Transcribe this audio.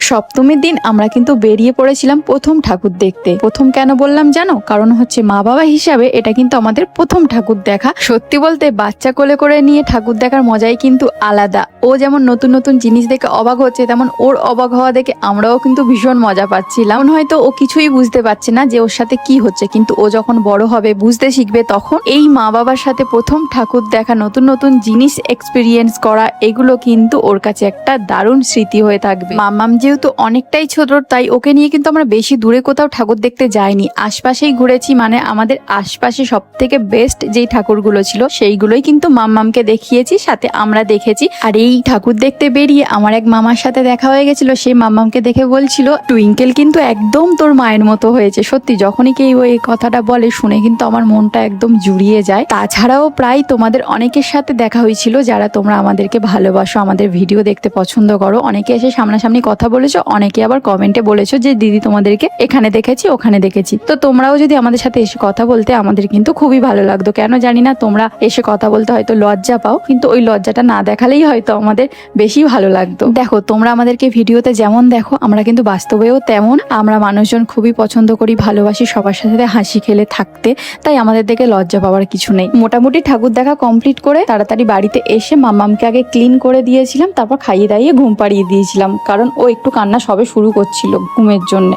সপ্তমীর দিন আমরা কিন্তু বেরিয়ে পড়েছিলাম প্রথম ঠাকুর দেখতে। প্রথম কেন বললাম জানো? কারণ হচ্ছে মা বাবা হিসাবে এটা কিন্তু আমাদের প্রথম ঠাকুর দেখা। সত্যি বলতে বাচ্চা কোলে করে নিয়ে ঠাকুর দেখার মজাই কিন্তু আলাদা। ও যেমন নতুন নতুন জিনিস দেখে অবাক হচ্ছে, তেমন ওর অবাক হওয়া দেখে আমরাও কিন্তু ভীষণ মজা পাচ্ছিলাম। হয়তো ও কিছুই বুঝতে পারছে না যে ওর সাথে কি হচ্ছে, কিন্তু ও যখন বড় হবে, বুঝতে শিখবে তখন এই মা বাবার সাথে প্রথম ঠাকুর দেখা, নতুন নতুন জিনিস এক্সপিরিয়েন্স করা, এগুলো কিন্তু ওর কাছে একটা দারুণ স্মৃতি হয়ে থাকবে। মামাম যেহেতু অনেকটাই ছোট তাই ওকে নিয়ে কিন্তু আমরা বেশি দূরে কোথাও ঠাকুর দেখতে যাইনি। আশপাশেই ঘুরেছি মানে আমাদের আশপাশে সব থেকে বেস্ট যেই ঠাকুরগুলো ছিল, সেইগুলোই কিন্তু মাম্মামকে দেখিয়েছি, সাথে আমরা দেখেছি। আর এই ঠাকুর দেখতে বেরিয়ে আমার এক মামার সাথে দেখা হয়ে গেছিল সেই মাম্মামকে দেখে বলছিল, টুইঙ্কেল কিন্তু একদম তোর মায়ের মতো হয়েছে, সত্যি যখনই কেউ এই কথাটা বলে, শুনে কিন্তু আমার মনটা একদম জুড়িয়ে যায়। তাছাড়াও প্রায় তোমাদের অনেকের সাথে দেখা হয়েছিল, যারা তোমরা আমাদেরকে ভালোবাসো, আমাদের ভিডিও দেখতে পছন্দ করো, অনেকে এসে সামনাসামনি কথা বলেছ, অনেকে আবার কমেন্টে বলেছ যে, দিদি, তোমাদেরকে এখানে দেখেছি, ওখানে দেখেছি। তো তোমরাও যদি আমাদের সাথে এসে কথা বলতে, আমাদের কিন্তু খুবই ভালো লাগতো। কেন জানি না, তোমরা এসে কথা বলতে হয়তো লজ্জা পাও, কিন্তু ওই লজ্জাটা না দেখালেই হয়তো আমাদের বেশি ভালো লাগতো। দেখো, তোমরা আমাদেরকে ভিডিওতে যেমন দেখো, আমরা কিন্তু বাস্তবেও তেমন। আমরা মানুষজন খুবই পছন্দ করি, ভালোবাসি সবার সাথে হাসি খেলে থাকতে, তাই আমাদের দেখে লজ্জা পাওয়ার কিছু নেই। মোটামুটি ঠাকুর দেখা কমপ্লিট করে তাড়াতাড়ি বাড়িতে এসে মামামকে আগে ক্লিন করে দিয়েছিলাম, তারপর খাইয়ে দাইয়ে ঘুম পাড়িয়ে দিয়েছিলাম। কারণ ও কান্না সবে শুরু করছিল ঘুমের জন্য।